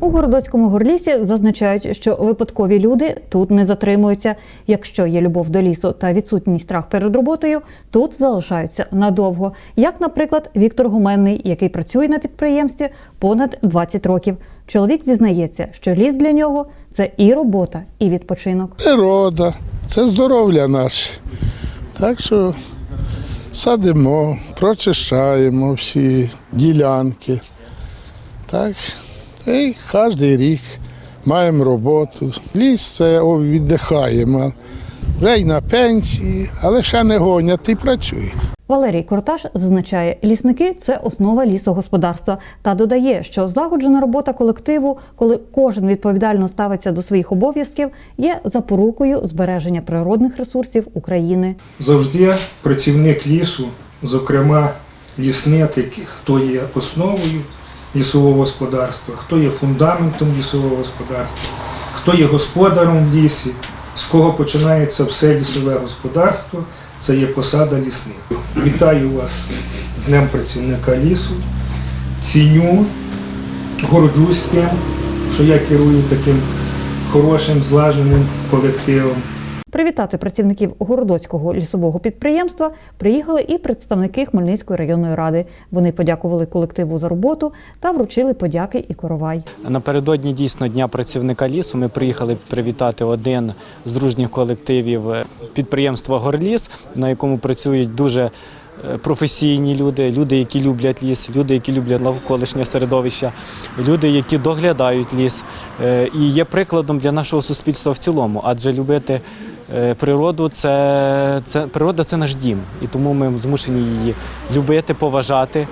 У Городоцькому горлісі зазначають, що випадкові люди тут не затримуються. Якщо є любов до лісу та відсутній страх перед роботою, тут залишаються надовго. Як, наприклад, Віктор Гуменний, який працює на підприємстві понад 20 років. Чоловік зізнається, що ліс для нього це і робота, і відпочинок. природа, це здоров'я наше. Так що садимо, прочищаємо всі ділянки. Так, та й кожен рік маємо роботу. Ліс це віддихаємо. Вже й на пенсії, але ще не гонять і працюють. Валерій Корташ зазначає, лісники це основа лісогосподарства та додає, що злагоджена робота колективу, коли кожен відповідально ставиться до своїх обов'язків, є запорукою збереження природних ресурсів України. завжди працівник лісу, зокрема лісник, хто є основою лісового господарства, хто є фундаментом лісового господарства, хто є господаром в лісі, з кого починається все лісове господарство, це є посада лісник. Вітаю вас з Днем працівника лісу. Ціню, горджусь тим, що я керую таким хорошим, злаженим колективом. Привітати працівників Городоцького лісового підприємства приїхали і представники Хмельницької районної ради. Вони подякували колективу за роботу та вручили подяки і коровай. Напередодні дійсно дня працівника лісу. Ми приїхали привітати один з дружніх колективів е, підприємства Горліс, на якому працюють дуже е, професійні люди, люди, які люблять ліс, люди, які люблять навколишнє середовище, люди, які доглядають ліс, е, і є прикладом для нашого суспільства в цілому, адже любити. Е, Природу це, це природа це наш дім, і тому ми змушені її любити, поважати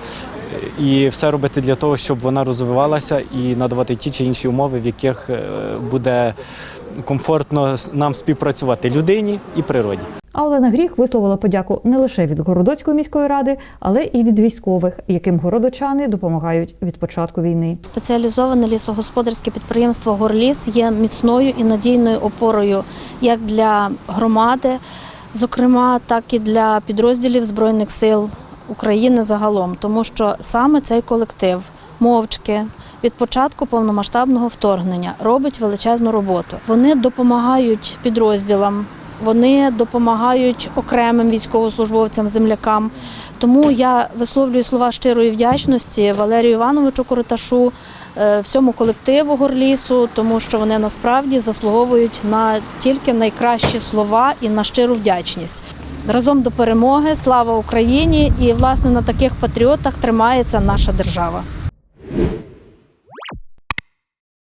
і все робити для того, щоб вона розвивалася і надавати ті чи інші умови, в яких е, буде комфортно нам співпрацювати людині і природі. А Олена Гріх висловила подяку не лише від Городоцької міської ради, але і від військових, яким городочани допомагають від початку війни. Спеціалізоване лісогосподарське підприємство Горліс є міцною і надійною опорою як для громади, зокрема, так і для підрозділів Збройних сил України загалом, тому що саме цей колектив мовчки. Від початку повномасштабного вторгнення робить величезну роботу. Вони допомагають підрозділам, вони допомагають окремим військовослужбовцям, землякам. Тому я висловлюю слова щирої вдячності Валерію Івановичу Короташу, е, всьому колективу Горлісу, тому що вони насправді заслуговують на тільки найкращі слова і на щиру вдячність. Разом до перемоги, слава Україні! І власне на таких патріотах тримається наша держава.